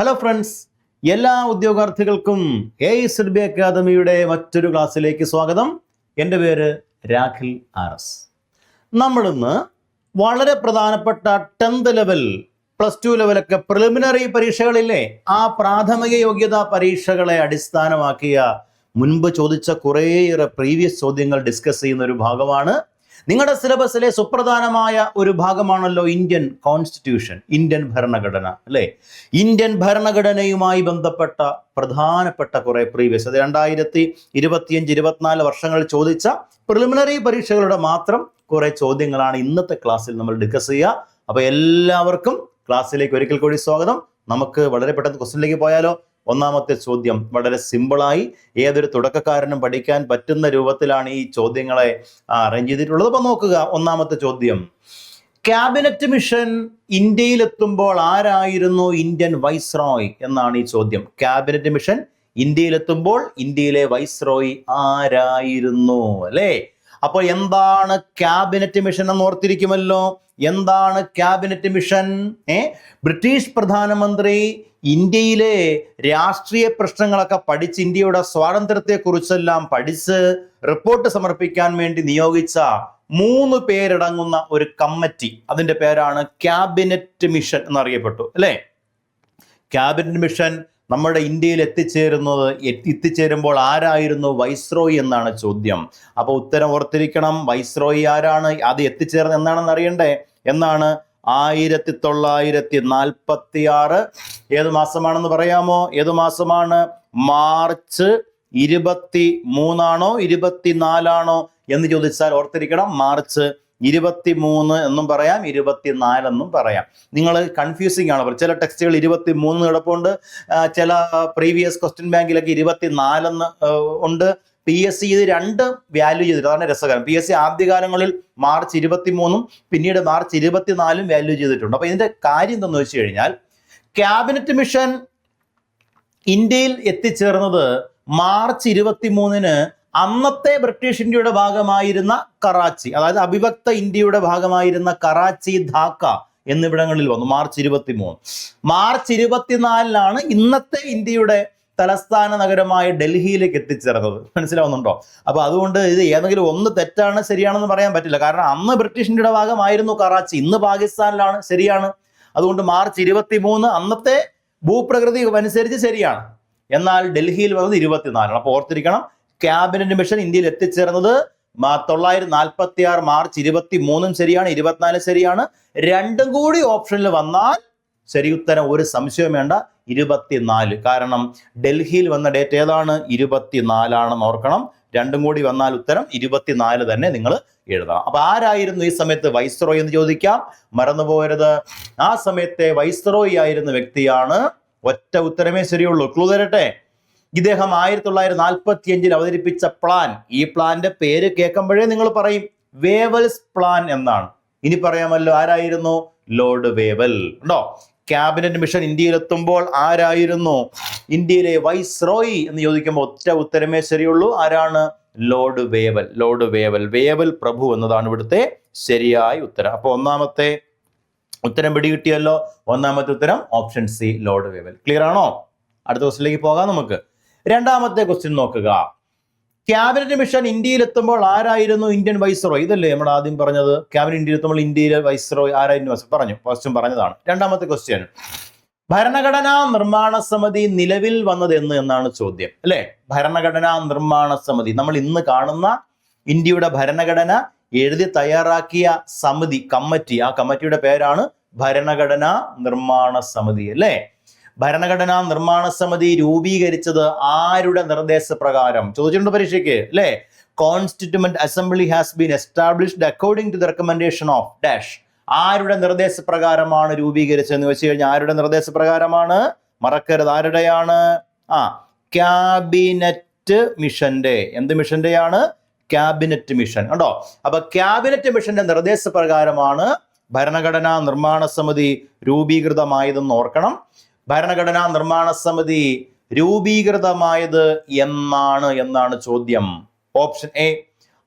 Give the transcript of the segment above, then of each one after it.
Hello friends എല്ലാ ഉദ്യോഗാർത്ഥികൾക്കും A S B അക്കാദമിയുടെ മറ്റൊരു ക്ലാസ്സിലേക്ക് സ്വാഗതം. എന്റെ പേര് രാഖിൽ ആർ എസ്. നമ്മളിന്ന് വളരെ പ്രധാനപ്പെട്ട ടെൻത്ത് ലെവൽ പ്ലസ് ടു ലെവലൊക്കെ പ്രിലിമിനറി പരീക്ഷകളില്ലേ ആ പ്രാഥമിക യോഗ്യതാ പരീക്ഷകളെ അടിസ്ഥാനമാക്കിയ മുൻപ് ചോദിച്ച കുറേയേറെ പ്രീവിയസ് ചോദ്യങ്ങൾ ഡിസ്കസ് ചെയ്യുന്ന ഒരു ഭാഗമാണ് നിങ്ങളുടെ സിലബസിലെ സുപ്രധാനമായ ഒരു ഭാഗമാണല്ലോ ഇന്ത്യൻ കോൺസ്റ്റിറ്റ്യൂഷൻ ഇന്ത്യൻ ഭരണഘടന അല്ലേ? ഇന്ത്യൻ ഭരണഘടനയുമായി ബന്ധപ്പെട്ട പ്രധാനപ്പെട്ട കുറെ പ്രീവിയസ് അത് രണ്ടായിരത്തി ഇരുപത്തിയഞ്ച് ഇരുപത്തിനാല് വർഷങ്ങൾ ചോദിച്ച പ്രിലിമിനറി പരീക്ഷകളുടെ മാത്രം കുറെ ചോദ്യങ്ങളാണ് ഇന്നത്തെ ക്ലാസ്സിൽ നമ്മൾ ഡിസ്കസ് ചെയ്യുക. അപ്പൊ എല്ലാവർക്കും ക്ലാസ്സിലേക്ക് ഒരിക്കൽ കൂടി സ്വാഗതം. നമുക്ക് വളരെ പെട്ടെന്ന് ക്വസ്റ്റിനിലേക്ക് പോയാലോ. ഒന്നാമത്തെ ചോദ്യം വളരെ സിമ്പിളായി ഏതൊരു തുടക്കക്കാരനും പഠിക്കാൻ പറ്റുന്ന രൂപത്തിലാണ് ഈ ചോദ്യങ്ങളെ അറേഞ്ച് ചെയ്തിട്ടുള്ളത്. അപ്പൊ നോക്കുക ഒന്നാമത്തെ ചോദ്യം. ക്യാബിനറ്റ് മിഷൻ ഇന്ത്യയിലെത്തുമ്പോൾ ആരായിരുന്നു ഇന്ത്യൻ വൈസ്രോയ് എന്നാണ് ഈ ചോദ്യം. ക്യാബിനറ്റ് മിഷൻ ഇന്ത്യയിലെത്തുമ്പോൾ ഇന്ത്യയിലെ വൈസ്രോയ് ആരായിരുന്നു? അല്ലേ? അപ്പോൾ എന്താണ് ക്യാബിനറ്റ് മിഷൻ എന്ന് ഓർത്തിരിക്കുമല്ലോ? എന്താണ് ക്യാബിനറ്റ് മിഷൻ? ഏ? ബ്രിട്ടീഷ് പ്രധാനമന്ത്രി ഇന്ത്യയിലെ രാഷ്ട്രീയ പ്രശ്നങ്ങളൊക്കെ പഠിച്ച് ഇന്ത്യയുടെ സ്വാതന്ത്ര്യത്തെക്കുറിച്ചെല്ലാം പഠിച്ച് റിപ്പോർട്ട് സമർപ്പിക്കാൻ വേണ്ടി നിയോഗിച്ച മൂന്ന് പേരടങ്ങുന്ന ഒരു കമ്മിറ്റി. അതിന്റെ പേരാണ് ക്യാബിനറ്റ് മിഷൻ എന്നറിയപ്പെട്ടു. അല്ലേ? ക്യാബിനറ്റ് മിഷൻ നമ്മുടെ ഇന്ത്യയിൽ എത്തിച്ചേരുന്നത് എത്തി- എത്തിച്ചേരുമ്പോൾ ആരായിരുന്നു വൈസ്രോയി എന്നാണ് ചോദ്യം. അപ്പോൾ ഉത്തരം ഓർത്തിരിക്കണം. വൈസ്രോയി ആരാണ്? അത് എത്തിച്ചേർന്ന് എന്നാണെന്ന് അറിയണ്ടേ? എന്നാണ് ആയിരത്തി തൊള്ളായിരത്തി നാൽപ്പത്തി ആറ് ഏത് മാസമാണെന്ന് പറയാമോ? ഏത് മാസമാണ്? മാർച്ച് ഇരുപത്തി മൂന്നാണോ ഇരുപത്തിനാലാണോ? എന്ന് ചോദിച്ചാൽ ഓർത്തിരിക്കണം. മാർച്ച് ഇരുപത്തി മൂന്ന് എന്നും പറയാം ഇരുപത്തിനാലെന്നും പറയാം. നിങ്ങൾ കൺഫ്യൂസിങ് ആണ്. ചില ടെക്സ്റ്റുകൾ ഇരുപത്തി മൂന്ന് കിടപ്പുണ്ട് ചില പ്രീവിയസ് ക്വസ്റ്റ്യൻ ബാങ്കിലൊക്കെ ഇരുപത്തിനാലെന്ന് ഉണ്ട്. പി എസ് സി ഇത് രണ്ട് വാല്യൂ ചെയ്തിട്ട് അതാണ് രസകരം. പി എസ് സി ആദ്യകാലങ്ങളിൽ മാർച്ച് ഇരുപത്തി മൂന്നും പിന്നീട് മാർച്ച് ഇരുപത്തിനാലും വാല്യൂ ചെയ്തിട്ടുണ്ട്. അപ്പൊ ഇതിന്റെ കാര്യം എന്തെന്ന് വെച്ച് കഴിഞ്ഞാൽ ക്യാബിനറ്റ് മിഷൻ ഇന്ത്യയിൽ എത്തിച്ചേർന്നത് മാർച്ച് ഇരുപത്തി മൂന്നിന് അന്നത്തെ ബ്രിട്ടീഷ് ഇന്ത്യയുടെ ഭാഗമായിരുന്ന കറാച്ചി അതായത് അവിഭക്ത ഇന്ത്യയുടെ ഭാഗമായിരുന്ന കറാച്ചി ധാക്ക എന്നിവിടങ്ങളിൽ വന്നു. മാർച്ച് ഇരുപത്തി മൂന്ന് മാർച്ച് ഇരുപത്തിനാലിനാണ് ഇന്നത്തെ ഇന്ത്യയുടെ തലസ്ഥാന നഗരമായ ഡൽഹിയിലേക്ക് എത്തിച്ചേർന്നത്. മനസ്സിലാവുന്നുണ്ടോ? അപ്പൊ അതുകൊണ്ട് ഇത് ഏതെങ്കിലും ഒന്ന് തെറ്റാണ് ശരിയാണെന്ന് പറയാൻ പറ്റില്ല. കാരണം അന്ന് ബ്രിട്ടീഷ് ഇന്ത്യയുടെ ഭാഗമായിരുന്നു കറാച്ചി. ഇന്ന് പാകിസ്ഥാനിലാണ്. ശരിയാണ്. അതുകൊണ്ട് മാർച്ച് ഇരുപത്തി മൂന്ന് അന്നത്തെ ഭൂപ്രകൃതി അനുസരിച്ച് ശരിയാണ്. എന്നാൽ ഡൽഹിയിൽ വന്നത് ഇരുപത്തിനാലാണ്. അപ്പോൾ ഓർത്തിരിക്കണം ക്യാബിനറ്റ് മിഷൻ ഇന്ത്യയിൽ എത്തിച്ചേർന്നത് തൊള്ളായിരത്തി നാൽപ്പത്തി ആറ് മാർച്ച് ഇരുപത്തി മൂന്നും ശരിയാണ് ഇരുപത്തിനാല് ശരിയാണ്. രണ്ടും കൂടി ഓപ്ഷനിൽ വന്നാൽ ശരി ഉത്തരം ഒരു സംശയവും വേണ്ട ഇരുപത്തിനാല്. കാരണം ഡൽഹിയിൽ വന്ന ഡേറ്റ് ഏതാണ്? ഇരുപത്തിനാലാണെന്ന് ഓർക്കണം. രണ്ടും കൂടി വന്നാൽ ഉത്തരം ഇരുപത്തിനാല് തന്നെ നിങ്ങൾ എഴുതണം. അപ്പൊ ആരായിരുന്നു ഈ സമയത്ത് വൈസ്രോയ് എന്ന് ചോദിക്കാം. മറന്നുപോകരുത്. ആ സമയത്തെ വൈസ്രോയി ആയിരുന്ന വ്യക്തിയാണ്. ഒറ്റ ഉത്തരമേ ശരിയുള്ളൂ. ക്ലൂ തരട്ടെ? ഇദ്ദേഹം ആയിരത്തി തൊള്ളായിരത്തി നാൽപ്പത്തി അഞ്ചിൽ അവതരിപ്പിച്ച പ്ലാൻ ഈ പ്ലാന്റെ പേര് കേൾക്കുമ്പോഴേ നിങ്ങൾ പറയും വേവൽസ് പ്ലാൻ എന്നാണ്. ഇനി പറയാമല്ലോ ആരായിരുന്നു? ലോർഡ് വേവൽ ഉണ്ടോ? ക്യാബിനറ്റ് മിഷൻ ഇന്ത്യയിലെത്തുമ്പോൾ ആരായിരുന്നു? ഇന്ത്യയിലെ വൈസ് റോയി എന്ന് ചോദിക്കുമ്പോൾ ഒറ്റ ഉത്തരമേ ശരിയുള്ളൂ. ആരാണ്? Lord Wavell Lord Wavell Wavell പ്രഭു എന്നതാണ് ഇവിടുത്തെ ശരിയായ ഉത്തരം. അപ്പൊ ഒന്നാമത്തെ ഉത്തരം പിടികിട്ടിയല്ലോ. ഒന്നാമത്തെ ഉത്തരം option C Lord Wavell clear ആണോ? അടുത്ത ക്വസ്റ്റിലേക്ക് പോകാം നമുക്ക്. രണ്ടാമത്തെ ക്വസ്റ്റ്യൻ നോക്കുക. ക്യാബിനറ്റ് മിഷൻ ഇന്ത്യയിൽ എത്തുമ്പോൾ ആരായിരുന്നു ഇന്ത്യൻ വൈസ്രോയ് ഇതല്ലേ നമ്മൾ ആദ്യം പറഞ്ഞത്? ക്യാബിനറ്റ് ഇന്ത്യയിൽ എത്തുമ്പോൾ ഇന്ത്യയിലെ വൈസ്രോയ് ആരായിരുന്നു? പറഞ്ഞു. ക്വസ്റ്റ്യൻ പറഞ്ഞതാണ്. രണ്ടാമത്തെ ക്വസ്റ്റ്യൻ ഭരണഘടനാ നിർമ്മാണ സമിതി നിലവിൽ വന്നത് എന്ന് എന്നാണ് ചോദ്യം. അല്ലെ? ഭരണഘടനാ നിർമ്മാണ സമിതി. നമ്മൾ ഇന്ന് കാണുന്ന ഇന്ത്യയുടെ ഭരണഘടന എഴുതി തയ്യാറാക്കിയ സമിതി കമ്മിറ്റി. ആ കമ്മിറ്റിയുടെ പേരാണ് ഭരണഘടനാ നിർമ്മാണ സമിതി. അല്ലേ? ഭരണഘടനാ നിർമ്മാണ സമിതി രൂപീകരിച്ചത് ആരുടെ നിർദ്ദേശപ്രകാരം? ചോദിച്ചിട്ടുണ്ട് പരീക്ഷയ്ക്ക് അല്ലേ? Constituent assembly has been established according to the recommendation of dash ആരുടെ നിർദ്ദേശപ്രകാരമാണ് രൂപീകരിച്ചതെന്ന് വെച്ച് കഴിഞ്ഞാൽ ആരുടെ നിർദ്ദേശപ്രകാരമാണ്? മറക്കരുത്. ആരുടെയാണ്? ആ ക്യാബിനറ്റ് മിഷന്റെ. എന്ത് മിഷന്റെയാണ്? Cabinet mission. കണ്ടോ? അപ്പൊ ക്യാബിനറ്റ് മിഷന്റെ നിർദ്ദേശപ്രകാരമാണ് ഭരണഘടനാ നിർമ്മാണ സമിതി രൂപീകൃതമായതെന്ന് ഓർക്കണം. ഭരണഘടനാ നിർമ്മാണ സമിതി രൂപീകൃതമായത് എന്നാണ് എന്നാണ് ചോദ്യം. ഓപ്ഷൻ എ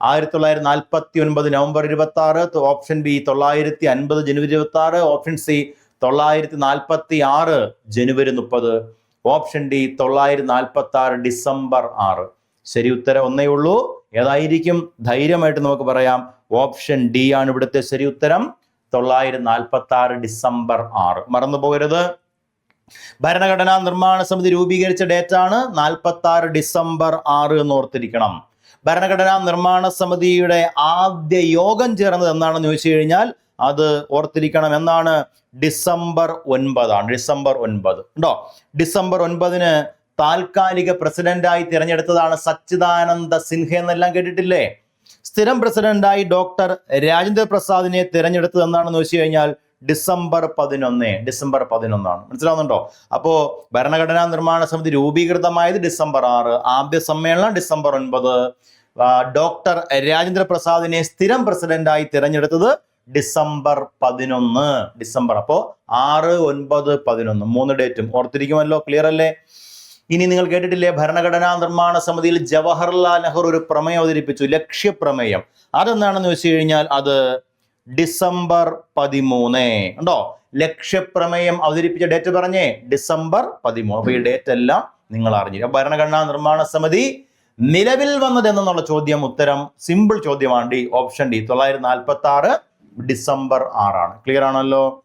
ആയിരത്തി തൊള്ളായിരത്തി നാൽപ്പത്തി ഒൻപത് നവംബർ ഇരുപത്തി ആറ് ഓപ്ഷൻ ബി തൊള്ളായിരത്തി അൻപത് ജനുവരി ഇരുപത്തി ആറ് ഓപ്ഷൻ സി തൊള്ളായിരത്തി നാൽപ്പത്തി ആറ് ജനുവരി മുപ്പത്. ഓപ്ഷൻ ഡി തൊള്ളായിരത്തി നാൽപ്പത്തി ആറ് ഡിസംബർ ആറ്. ശരി ഉത്തരം ഒന്നേ ഉള്ളൂ. ഏതായിരിക്കും? ധൈര്യമായിട്ട് നമുക്ക് പറയാം. ഓപ്ഷൻ ഡി ആണ് ഇവിടുത്തെ ശരി ഉത്തരം. തൊള്ളായിരത്തി നാൽപ്പത്തി ആറ് ഡിസംബർ ആറ്. മറന്നു പോകരുത് ഭരണഘടനാ നിർമ്മാണ സമിതി രൂപീകരിച്ച ഡേറ്റ് ആണ് നാൽപ്പത്തി ആറ് ഡിസംബർ ആറ് എന്ന് ഓർത്തിരിക്കണം. ഭരണഘടനാ നിർമ്മാണ സമിതിയുടെ ആദ്യ യോഗം ചേർന്നത് എന്നാണെന്ന് ചോദിച്ചു കഴിഞ്ഞാൽ അത് ഓർത്തിരിക്കണം എന്നാണ്. ഡിസംബർ ഒൻപതാണ്. ഡിസംബർ ഒൻപത്. ഉണ്ടോ? ഡിസംബർ ഒൻപതിന് താൽക്കാലിക പ്രസിഡന്റായി തിരഞ്ഞെടുത്തതാണ് സച്ചിദാനന്ദ സിൻഹ എന്നെല്ലാം കേട്ടിട്ടില്ലേ? സ്ഥിരം പ്രസിഡന്റായി ഡോക്ടർ രാജേന്ദ്ര പ്രസാദിനെ തിരഞ്ഞെടുത്തത് എന്നാണെന്ന് കഴിഞ്ഞാൽ ഡിസംബർ പതിനൊന്ന് ഡിസംബർ പതിനൊന്നാണ്. മനസ്സിലാവുന്നുണ്ടോ? അപ്പോ ഭരണഘടനാ നിർമ്മാണ സമിതി രൂപീകൃതമായത് ഡിസംബർ ആറ് ആദ്യ സമ്മേളനം ഡിസംബർ ഒൻപത്. ഡോക്ടർ രാജേന്ദ്ര പ്രസാദിനെ സ്ഥിരം പ്രസിഡന്റായി തിരഞ്ഞെടുത്തത് ഡിസംബർ പതിനൊന്ന് ഡിസംബർ. അപ്പോ ആറ് ഒൻപത് പതിനൊന്ന് മൂന്ന് ഡേറ്റും. ഓർത്തിരിക്കുമല്ലോ ക്ലിയർ അല്ലേ? ഇനി നിങ്ങൾ കേട്ടിട്ടില്ലേ ഭരണഘടനാ നിർമ്മാണ സമിതിയിൽ ജവഹർലാൽ നെഹ്റു ഒരു പ്രമേയം അവതരിപ്പിച്ചു ലക്ഷ്യപ്രമേയം. അതെന്താണെന്ന് വെച്ച് കഴിഞ്ഞാൽ അത് ഡിസംബർ പതിമൂന്ന്. ഉണ്ടോ ലക്ഷ്യപ്രമേയം അവതരിപ്പിച്ച ഡേറ്റ് പറഞ്ഞേ? ഡിസംബർ പതിമൂന്ന്. അപ്പൊ ഈ ഡേറ്റ് എല്ലാം നിങ്ങൾ അറിഞ്ഞു ഭരണഘടനാ നിർമ്മാണ സമിതി നിലവിൽ വന്നത് എന്നുള്ള ചോദ്യം ഉത്തരം സിമ്പിൾ ചോദ്യമാണ്. ഡി ഓപ്ഷൻ ഡി തൊള്ളായിരത്തി നാൽപ്പത്തി ആറ് ഡിസംബർ ആറാണ്. ക്ലിയർ ആണല്ലോ?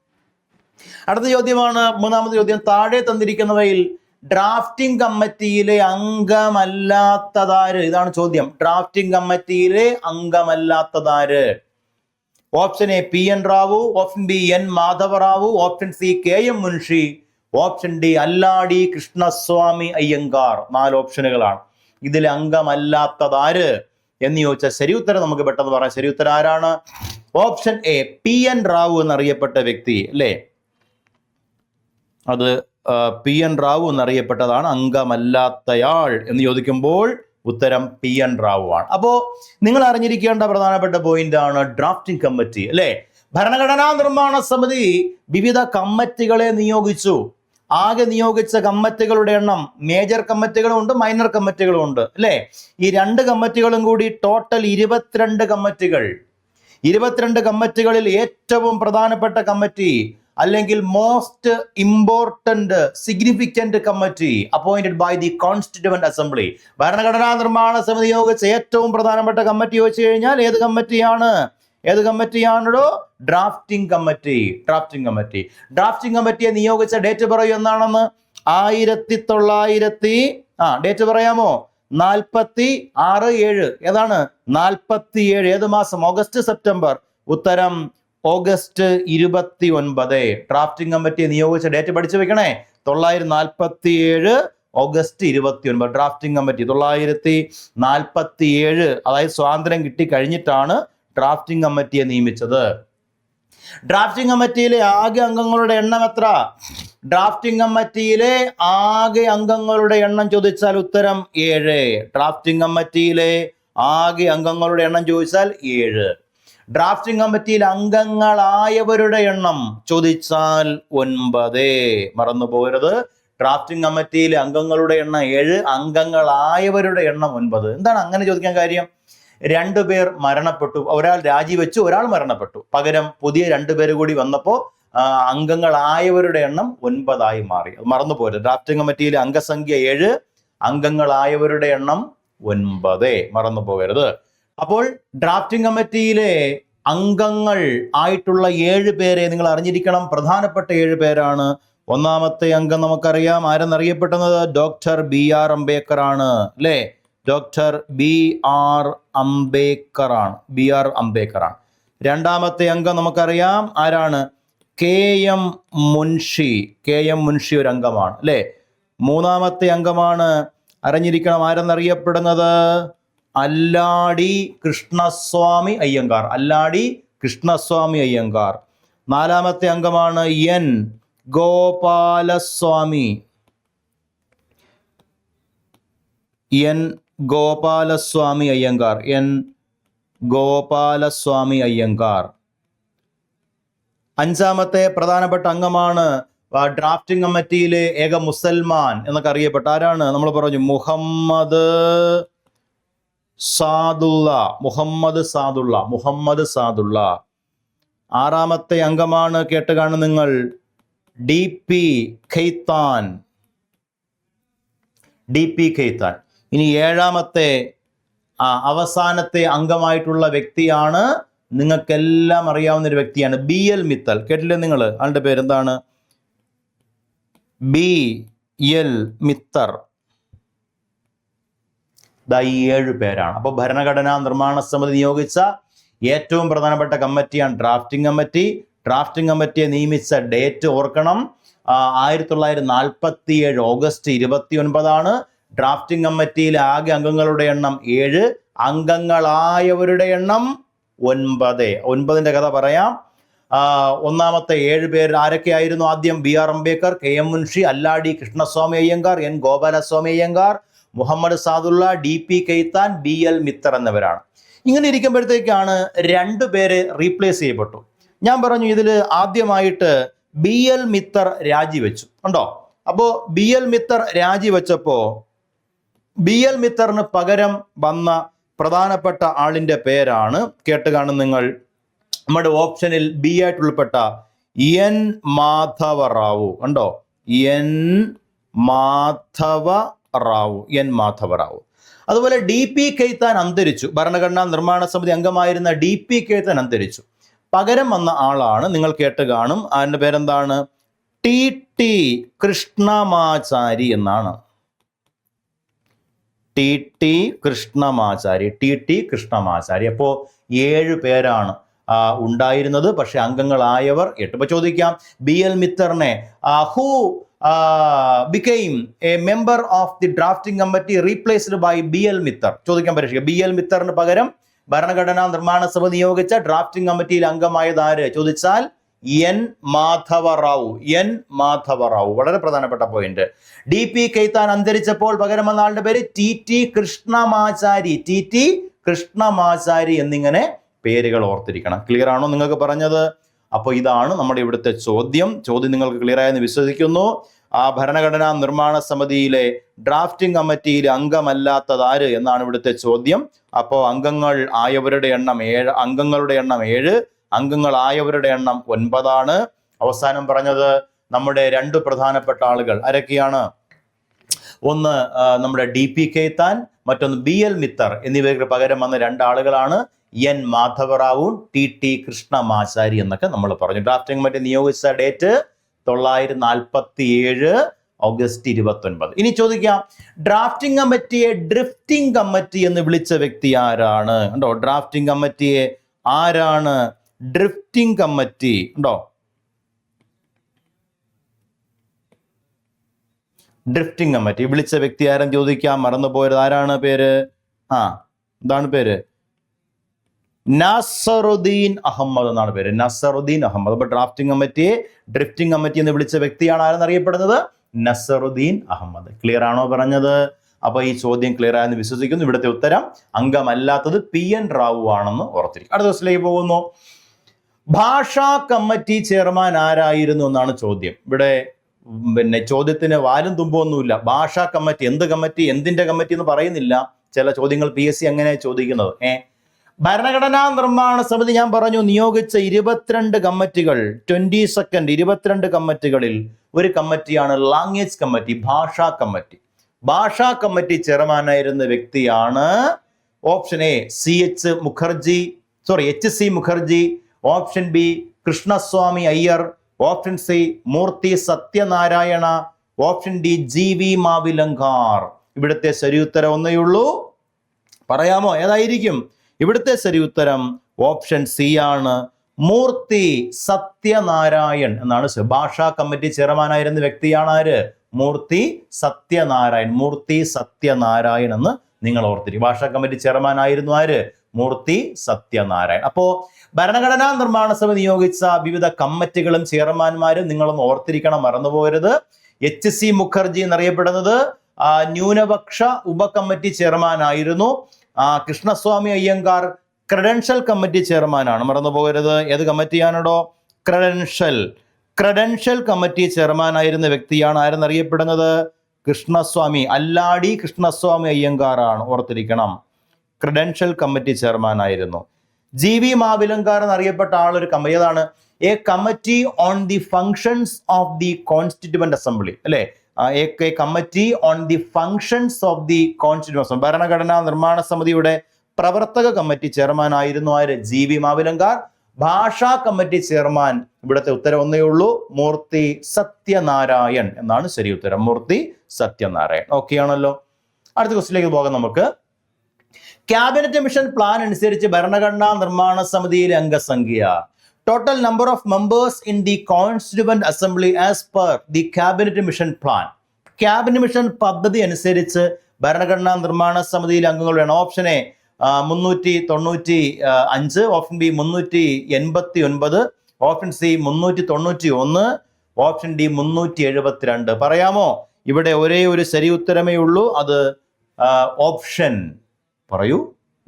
അടുത്ത ചോദ്യമാണ് മൂന്നാമത്തെ ചോദ്യം താഴെ തന്നിരിക്കുന്നവയിൽ ഡ്രാഫ്റ്റിംഗ് കമ്മിറ്റിയിലെ അംഗമല്ലാത്തതാര്? ഇതാണ് ചോദ്യം. ഡ്രാഫ്റ്റിംഗ് കമ്മിറ്റിയിലെ അംഗമല്ലാത്തതാര്? Option A P N Rao option B N Madhavrao option C K M Munshi option D Alladi Krishnaswami Ayyangar. നാല് ഓപ്ഷനുകളാണ്. ഇതിൽ അംഗമല്ലാത്തതാര് എന്ന് ചോദിച്ചാൽ ശരി ഉത്തരം നമുക്ക് പെട്ടെന്ന് പറയാം. ശരി ഉത്തരം ആരാണ്? Option A P N Rao എന്നറിയപ്പെട്ട വ്യക്തി അല്ലേ? അത് പി എൻ റാവു എന്നറിയപ്പെട്ടതാണ് അംഗമല്ലാത്തയാൾ എന്ന് ചോദിക്കുമ്പോൾ ഉത്തരം പി എൻ റാവു ആണ് അപ്പോ നിങ്ങൾ അറിഞ്ഞിരിക്കേണ്ട പ്രധാനപ്പെട്ട പോയിന്റ് ആണ് ഡ്രാഫ്റ്റിംഗ് കമ്മിറ്റി അല്ലേ? ഭരണഘടനാ നിർമ്മാണ സമിതി വിവിധ കമ്മിറ്റികളെ നിയോഗിച്ചു. ആകെ നിയോഗിച്ച കമ്മിറ്റികളുടെ എണ്ണം മേജർ കമ്മിറ്റികളും ഉണ്ട് മൈനർ കമ്മിറ്റികളും ഉണ്ട് അല്ലേ? ഈ രണ്ട് കമ്മിറ്റികളും കൂടി ടോട്ടൽ ഇരുപത്തിരണ്ട് കമ്മിറ്റികൾ. ഇരുപത്തിരണ്ട് കമ്മിറ്റികളിൽ ഏറ്റവും പ്രധാനപ്പെട്ട കമ്മിറ്റി അല്ലെങ്കിൽ most important significant committee appointed by the constituent assembly ഭരണഘടനാ നിർമ്മാണ സമിതി യോഗിച്ച ഏറ്റവും പ്രധാനപ്പെട്ട കമ്മിറ്റി വെച്ച് കഴിഞ്ഞാൽ ഏത് കമ്മിറ്റിയാണ് ഏത് കമ്മിറ്റിയാണോ drafting committee drafting committee drafting കമ്മിറ്റിയെ നിയോഗിച്ച ഡേറ്റ് പറയൂ എന്നാണെന്ന് ആയിരത്തി തൊള്ളായിരത്തി ആ ഡേറ്റ് പറയാമോ? നാൽപ്പത്തി ആറ് ഏഴ്. ഏതാണ്? നാൽപ്പത്തി ഏഴ് ഏത് മാസം? August September. ഉത്തരം ഓഗസ്റ്റ് ഇരുപത്തി ഒൻപത് ഡ്രാഫ്റ്റിംഗ് കമ്മിറ്റി നിയോഗിച്ച ഡേറ്റ് പഠിച്ചു വെക്കണേ തൊള്ളായിരത്തി നാൽപ്പത്തി ഏഴ് ഓഗസ്റ്റ് ഇരുപത്തി ഒൻപത് ഡ്രാഫ്റ്റിംഗ് കമ്മിറ്റി തൊള്ളായിരത്തി നാൽപ്പത്തി ഏഴ് അതായത് സ്വാതന്ത്ര്യം കിട്ടി കഴിഞ്ഞിട്ടാണ് ഡ്രാഫ്റ്റിംഗ് കമ്മിറ്റിയെ നിയമിച്ചത്. ഡ്രാഫ്റ്റിംഗ് കമ്മിറ്റിയിലെ ആകെ അംഗങ്ങളുടെ എണ്ണം എത്ര? ഡ്രാഫ്റ്റിംഗ് കമ്മിറ്റിയിലെ ആകെ അംഗങ്ങളുടെ എണ്ണം ചോദിച്ചാൽ ഉത്തരം ഏഴ്. ഡ്രാഫ്റ്റിംഗ് കമ്മിറ്റിയിലെ ആകെ അംഗങ്ങളുടെ എണ്ണം ചോദിച്ചാൽ ഏഴ്. ഡ്രാഫ്റ്റിംഗ് കമ്മിറ്റിയിൽ അംഗങ്ങളായവരുടെ എണ്ണം ചോദിച്ചാൽ ഒൻപത്. മറന്നു പോകരുത്. ഡ്രാഫ്റ്റിംഗ് കമ്മിറ്റിയിൽ അംഗങ്ങളുടെ എണ്ണം ഏഴ് അംഗങ്ങളായവരുടെ എണ്ണം ഒൻപത്. എന്താണ് അങ്ങനെ ചോദിക്കാൻ കാര്യം? രണ്ടുപേർ മരണപ്പെട്ടു. ഒരാൾ രാജിവെച്ചു ഒരാൾ മരണപ്പെട്ടു. പകരം പുതിയ രണ്ടുപേര് കൂടി വന്നപ്പോൾ അംഗങ്ങളായവരുടെ എണ്ണം ഒൻപതായി മാറി. മറന്നു പോരുത് ഡ്രാഫ്റ്റിംഗ് കമ്മിറ്റിയിലെ അംഗസംഖ്യ ഏഴ് അംഗങ്ങളായവരുടെ എണ്ണം ഒൻപത്. മറന്നു പോകരുത്. അപ്പോൾ ഡ്രാഫ്റ്റിംഗ് കമ്മിറ്റിയിലെ അംഗങ്ങൾ ആയിട്ടുള്ള ഏഴ് പേരെ നിങ്ങൾ അറിഞ്ഞിരിക്കണം. പ്രധാനപ്പെട്ട ഏഴ് പേരാണ്. ഒന്നാമത്തെ അംഗം നമുക്കറിയാം. ആരെന്നറിയപ്പെടുന്നത് ഡോക്ടർ ബി ആർ അംബേദ്കർ ആണ്. അല്ലേ ഡോക്ടർ ബി ആർ അംബേദ്കർ ആണ്. ബി ആർ അംബേദ്കർ ആണ്. രണ്ടാമത്തെ അംഗം നമുക്കറിയാം. ആരാണ്? K M Munshi. K M Munshi ഒരു അംഗമാണ്. അല്ലേ മൂന്നാമത്തെ അംഗമാണ്. അറിഞ്ഞിരിക്കണം ആരെന്നറിയപ്പെടുന്നത്? അല്ലാടി കൃഷ്ണസ്വാമി അയ്യങ്കാർ. അല്ലാടി കൃഷ്ണസ്വാമി അയ്യങ്കാർ. നാലാമത്തെ അംഗമാണ് N Gopalaswami. N Gopalaswami Ayyangar. N Gopalaswami Ayyangar. അഞ്ചാമത്തെ പ്രധാനപ്പെട്ട അംഗമാണ് ഡ്രാഫ്റ്റിംഗ് കമ്മിറ്റിയിലെ ഏക മുസൽമാൻ എന്നൊക്കെ അറിയപ്പെട്ട ആരാണ്? നമ്മൾ പറഞ്ഞു മുഹമ്മദ് സാദുള്ള മുഹമ്മദ് സാദുള്ള മുഹമ്മദ് സാദുള്ള. ആറാമത്തെ അംഗമാണ് കേട്ട് കാണും നിങ്ങൾ D P Khaitan D P Khaitan ഇനി ഏഴാമത്തെ അവസാനത്തെ അംഗമായിട്ടുള്ള വ്യക്തിയാണ് നിങ്ങൾക്കെല്ലാം അറിയാവുന്ന ഒരു വ്യക്തിയാണ് ബി എൽ മിത്തൽ. കേട്ടില്ലേ നിങ്ങൾ? ആളുടെ പേരെന്താണ്? B L Mitter. ദാ ഈ ഏഴ് പേരാണ്. അപ്പോൾ ഭരണഘടനാ നിർമ്മാണ സമിതി നിയോഗിച്ച ഏറ്റവും പ്രധാനപ്പെട്ട കമ്മിറ്റിയാണ് ഡ്രാഫ്റ്റിംഗ് കമ്മിറ്റി. ഡ്രാഫ്റ്റിംഗ് കമ്മിറ്റിയെ നിയമിച്ച ഡേറ്റ് ഓർക്കണം. ആയിരത്തി തൊള്ളായിരത്തി നാൽപ്പത്തി ഏഴ് ഓഗസ്റ്റ് ഇരുപത്തി ഒൻപതാണ് ഡ്രാഫ്റ്റിംഗ് കമ്മിറ്റിയിൽ ആകെ അംഗങ്ങളുടെ എണ്ണം ഏഴ്. അംഗങ്ങളായവരുടെ എണ്ണം ഒൻപത്. ഒൻപതിന്റെ കഥ പറയാം. ഒന്നാമത്തെ ഏഴ് പേർ ആരൊക്കെയായിരുന്നു ആദ്യം? B R Ambedkar K M Munshi Alladi Krishnaswami Ayyangar N Gopalaswami Ayyangar Muhammad Saadulla D P Khaitan B L Mitter എന്നിവരാണ്. ഇങ്ങനെ ഇരിക്കുമ്പോഴത്തേക്കാണ് രണ്ടു പേര് റീപ്ലേസ് ചെയ്യപ്പെട്ടു. ഞാൻ പറഞ്ഞു ഇതിൽ ആദ്യമായിട്ട് ബി എൽ മിത്തർ രാജിവെച്ചു. ഉണ്ടോ അപ്പോൾ ബി എൽ മിത്തർ രാജിവെച്ചപ്പോൾ ബി എൽ മിത്തറിന് പകരം വന്ന പ്രധാനപ്പെട്ട ആളിന്റെ പേരാണ് കേട്ട് കാണും നിങ്ങൾ നമ്മുടെ ഓപ്ഷനിൽ ബി ആയിട്ട് ഉൾപ്പെട്ട എൻ മാധവ റാവു. കണ്ടോ? എൻ മാധവ റാവു എൻ മാധവ റാവു അതുപോലെ ഡി പി കെയ്ത്താൻ അന്തരിച്ചു. ഭരണഘടനാ നിർമ്മാണ സമിതി അംഗമായിരുന്ന ഡി പി കെയ്ത്താൻ അന്തരിച്ചു. പകരം വന്ന ആളാണ് നിങ്ങൾ കേട്ട് കാണും. അതിന്റെ പേരെന്താണ്? ടി ടി കൃഷ്ണമാചാരി എന്നാണ്. T T Krishnamachari T T Krishnamachari. അപ്പോൾ ഏഴ് പേരാണ് ഉണ്ടായിരുന്നത്. പക്ഷെ അംഗങ്ങളായവർ എട്ട് ഇപ്പൊ ചോദിക്കാം. B L മിത്തറിനെ who became a member of the drafting committee replaced by B L Mitter ചോദിക്കാൻ പരീക്ഷിക്കുക ബി എൽ മിത്തറിന് പകരം ഭരണഘടനാ നിർമ്മാണ സഭ നിയോഗിച്ച ഡ്രാഫ്റ്റിംഗ് കമ്മിറ്റിയിൽ അംഗമായത് ആര്? ചോദിച്ചാൽ എൻ മാധവ റാവു എൻ മാധവ റാവു വളരെ പ്രധാനപ്പെട്ട പോയിന്റ് ഡി പി കെയ്ത്താൻ അന്തരിച്ചപ്പോൾ പകരം വന്ന ആളുടെ പേര് T T Krishnamachari. T T Krishnamachari എന്നിങ്ങനെ പേരുകൾ ഓർത്തിരിക്കണം. ക്ലിയർ ആണോ നിങ്ങൾക്ക് പറഞ്ഞത്? അപ്പോൾ ഇതാണ് നമ്മുടെ ഇവിടുത്തെ ചോദ്യം. ചോദ്യം നിങ്ങൾക്ക് ക്ലിയർ ആയെന്ന് വിശ്വസിക്കുന്നു. ആ ഭരണഘടനാ നിർമ്മാണ സമിതിയിലെ ഡ്രാഫ്റ്റിംഗ് കമ്മിറ്റിയിൽ അംഗമല്ലാത്തത് ആര് എന്നാണ് ഇവിടുത്തെ ചോദ്യം. അപ്പോൾ അംഗങ്ങൾ ആയവരുടെ എണ്ണം ഏഴ് അംഗങ്ങളുടെ എണ്ണം ഏഴ് അംഗങ്ങളായവരുടെ എണ്ണം ഒൻപതാണ്. അവസാനം പറഞ്ഞത് നമ്മുടെ രണ്ട് പ്രധാനപ്പെട്ട ആളുകൾ ആരൊക്കെയാണ്? ഒന്ന് നമ്മുടെ ഡി പി കെയ്ത്താൻ മറ്റൊന്ന് ബി എൽ മിത്തർ എന്നിവയ്ക്ക് പകരം വന്ന രണ്ടാളുകളാണ് N Madhavrao T T Krishnamachari എന്നൊക്കെ നമ്മൾ പറഞ്ഞു. ഡ്രാഫ്റ്റിംഗ് കമ്മിറ്റി നിയോഗിച്ച ഡേറ്റ് തൊള്ളായിരത്തി നാൽപ്പത്തി ഏഴ് ഓഗസ്റ്റ് ഇരുപത്തി ഒൻപത് ഇനി ചോദിക്കാം ഡ്രാഫ്റ്റിംഗ് കമ്മിറ്റിയെ ഡ്രിഫ്റ്റിംഗ് കമ്മിറ്റി എന്ന് വിളിച്ച വ്യക്തി ആരാണ്? ഉണ്ടോ? ഡ്രാഫ്റ്റിംഗ് കമ്മിറ്റിയെ ആരാണ്? Drifting committee. ഉണ്ടോ? Drifting committee. വിളിച്ച വ്യക്തി ആരും ചോദിക്കാം മറന്നുപോയത് ആരാണ് പേര്? ആ എന്താണ് പേര്. നാസറുദ്ദീൻ അഹമ്മദ് എന്നാണ് പേര്. നസറുദ്ദീൻ അഹമ്മദ്. അപ്പൊ ഡ്രാഫ്റ്റിംഗ് കമ്മിറ്റിയെ ഡ്രിഫ്റ്റിംഗ് കമ്മിറ്റി എന്ന് വിളിച്ച വ്യക്തിയാണ് ആരെന്നറിയപ്പെടുന്നത് നസറുദ്ദീൻ അഹമ്മദ്. ക്ലിയർ ആണോ പറഞ്ഞത്? അപ്പൊ ഈ ചോദ്യം ക്ലിയർ ആയെന്ന് വിശ്വസിക്കുന്നു. ഇവിടുത്തെ ഉത്തരം അംഗമല്ലാത്തത് പി എൻ റാവു ആണെന്ന് ഓർത്തിരിക്കും അടുത്ത ദിവസത്തിലേക്ക് പോകുന്നു. ഭാഷാ കമ്മിറ്റി ചെയർമാൻ ആരായിരുന്നു എന്നാണ് ചോദ്യം. ഇവിടെ പിന്നെ ചോദ്യത്തിന് വാലും തുമ്പൊന്നുമില്ല ഭാഷാ കമ്മിറ്റി എന്ത് കമ്മിറ്റി എന്തിന്റെ കമ്മിറ്റി എന്ന് പറയുന്നില്ല. ചില ചോദ്യങ്ങൾ പി എസ് സി അങ്ങനെ ചോദിക്കുന്നത്? ഏ? ഭരണഘടനാ നിർമ്മാണ സമിതി ഞാൻ പറഞ്ഞു നിയോഗിച്ച ഇരുപത്തിരണ്ട് കമ്മിറ്റികൾ ട്വന്റി സെക്കൻഡ് ഇരുപത്തിരണ്ട് കമ്മിറ്റികളിൽ ഒരു കമ്മിറ്റിയാണ് ലാംഗ്വേജ് കമ്മിറ്റി ഭാഷാ കമ്മിറ്റി. ഭാഷാ കമ്മിറ്റി ചെയർമാനായിരുന്ന വ്യക്തിയാണ് option A C H Mukherjee sorry H C Mukherjee option B Krishnaswami Iyer option C Murthy Satyanarayana option D G V Mavalankar. ഇവിടുത്തെ ശരിയുത്തരം ഉത്തരം ഒന്നേ ഉള്ളൂ. പറയാമോ? ഏതായിരിക്കും? ഇവിടുത്തെ ശരിയുത്തരം ഓപ്ഷൻ സി ആണ്. മൂർത്തി സത്യനാരായൺ എന്നാണ് ഭാഷാ കമ്മിറ്റി ചെയർമാനായിരുന്ന വ്യക്തിയാണ് ആര്? മൂർത്തി സത്യനാരായൺ. മൂർത്തി സത്യനാരായൺ എന്ന് നിങ്ങൾ ഓർത്തിരിക്കും. ഭാഷാ കമ്മിറ്റി ചെയർമാൻ ആയിരുന്നു ആര്? മൂർത്തി സത്യനാരായൺ. അപ്പോ ഭരണഘടനാ നിർമ്മാണ സഭ നിയോഗിച്ച വിവിധ കമ്മിറ്റികളും ചെയർമാൻമാരും നിങ്ങളൊന്ന് ഓർത്തിരിക്കണം മറന്നുപോകരുത്. എച്ച് സി മുഖർജി എന്നറിയപ്പെടുന്നത് ന്യൂനപക്ഷ ഉപകമ്മിറ്റി ചെയർമാൻ ആയിരുന്നു കൃഷ്ണസ്വാമി അയ്യങ്കാർ ക്രെഡൻഷ്യൽ കമ്മിറ്റി ചെയർമാനാണ്. മറന്നുപോകരുത്. ഏത് കമ്മിറ്റിയാണോ ക്രെഡൻഷ്യൽ ക്രെഡൻഷ്യൽ കമ്മിറ്റി ചെയർമാൻ ആയിരുന്ന വ്യക്തിയാണ് ആരെന്നറിയപ്പെടുന്നത്? കൃഷ്ണസ്വാമി. അല്ലാടി കൃഷ്ണസ്വാമി അയ്യങ്കാറാണ്. ഓർത്തിരിക്കണം. ക്രെഡൻഷ്യൽ കമ്മിറ്റി ചെയർമാൻ ആയിരുന്നു. ജി വി മാവിലങ്കാർ എന്നറിയപ്പെട്ട ആളൊരു കമ്മിറ്റി അതാണ് a committee on the functions of the constituent assembly അല്ലേ? A committee on the functions of the constituent assembly ഭരണഘടനാ നിർമ്മാണ സമിതിയുടെ പ്രവർത്തക കമ്മിറ്റി ചെയർമാൻ ആയിരുന്നു ആര്? ജി വി മാവിലങ്കാർ ഭാഷാ കമ്മിറ്റി ചെയർമാൻ ഇവിടുത്തെ ഉത്തരം ഒന്നേ ഉള്ളൂ. മൂർത്തി സത്യനാരായൺ എന്നാണ് ശരി ഉത്തരം. മൂർത്തി സത്യനാരായൺ. ഓക്കെ ആണല്ലോ. അടുത്ത ക്വസ്റ്റിലേക്ക് പോകാം നമുക്ക്. ക്യാബിനറ്റ് മിഷൻ പ്ലാൻ അനുസരിച്ച് ഭരണഘടനാ നിർമ്മാണ സമിതിയിലെ അംഗസംഖ്യ total number of members in the constituent assembly as per the cabinet mission plan cabinet mission പദ്ധതി അനുസരിച്ച് ഭരണഘടനാ നിർമ്മാണ സമിതിയിലെ അംഗങ്ങളുടെ എണ്ണം ഓപ്ഷൻ എ മുന്നൂറ്റി തൊണ്ണൂറ്റി അഞ്ച് ഓപ്ഷൻ ബി മുന്നൂറ്റി എൺപത്തി ഒൻപത് ഓപ്ഷൻ സി മുന്നൂറ്റി തൊണ്ണൂറ്റി ഒന്ന് ഓപ്ഷൻ ഡി മുന്നൂറ്റി എഴുപത്തിരണ്ട്. പറയാമോ? ഇവിടെ ഒരേ ഒരു ശരി ഉത്തരമേ ഉള്ളൂ. അത് ഓപ്ഷൻ പറയൂ.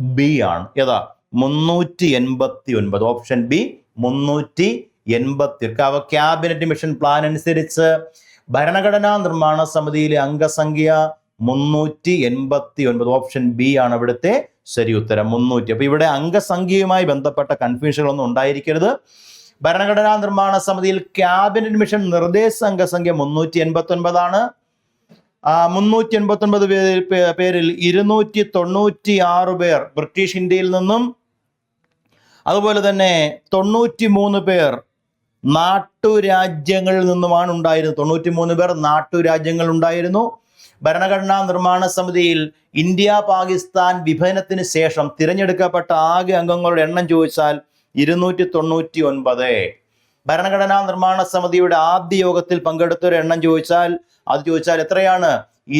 ബി ആണ്. ഏതാ? മുന്നൂറ്റി എൺപത്തി ഒൻപത് ഓപ്ഷൻ ബി മുന്നൂറ്റി എൺപത്തി ക്യാബിനറ്റ് മിഷൻ പ്ലാൻ അനുസരിച്ച് ഭരണഘടനാ നിർമ്മാണ സമിതിയിലെ അംഗസംഖ്യ മുന്നൂറ്റി എൺപത്തി ഒൻപത് ഓപ്ഷൻ ബി ആണ് ഇവിടുത്തെ ശരി ഉത്തരം. മുന്നൂറ്റി. അപ്പൊ ഇവിടെ അംഗസംഖ്യയുമായി ബന്ധപ്പെട്ട കൺഫ്യൂഷനുകളൊന്നും ഉണ്ടായിരിക്കരുത്. ഭരണഘടനാ നിർമ്മാണ സമിതിയിൽ ക്യാബിനറ്റ് മിഷൻ നിർദ്ദേശ അംഗസംഖ്യ മുന്നൂറ്റി എൺപത്തി ഒൻപതാണ് മുന്നൂറ്റി എൺപത്തി ഒൻപത് പേരിൽ ഇരുന്നൂറ്റി തൊണ്ണൂറ്റി ആറ് പേർ ബ്രിട്ടീഷ് ഇന്ത്യയിൽ നിന്നും അതുപോലെ തന്നെ തൊണ്ണൂറ്റി മൂന്ന് പേർ നാട്ടുരാജ്യങ്ങളിൽ നിന്നുമാണ് ഉണ്ടായിരുന്നത്. തൊണ്ണൂറ്റി മൂന്ന് പേർ നാട്ടുരാജ്യങ്ങൾ ഉണ്ടായിരുന്നു. ഭരണഘടനാ നിർമ്മാണ സമിതിയിൽ ഇന്ത്യ പാകിസ്ഥാൻ വിഭജനത്തിന് ശേഷം തിരഞ്ഞെടുക്കപ്പെട്ട ആകെ അംഗങ്ങളുടെ എണ്ണം ചോദിച്ചാൽ ഇരുന്നൂറ്റി തൊണ്ണൂറ്റി ഒൻപത് ഭരണഘടനാ നിർമ്മാണ സമിതിയുടെ ആദ്യ യോഗത്തിൽ പങ്കെടുത്തൊരു എണ്ണം ചോദിച്ചാൽ അത് ചോദിച്ചാൽ എത്രയാണ്?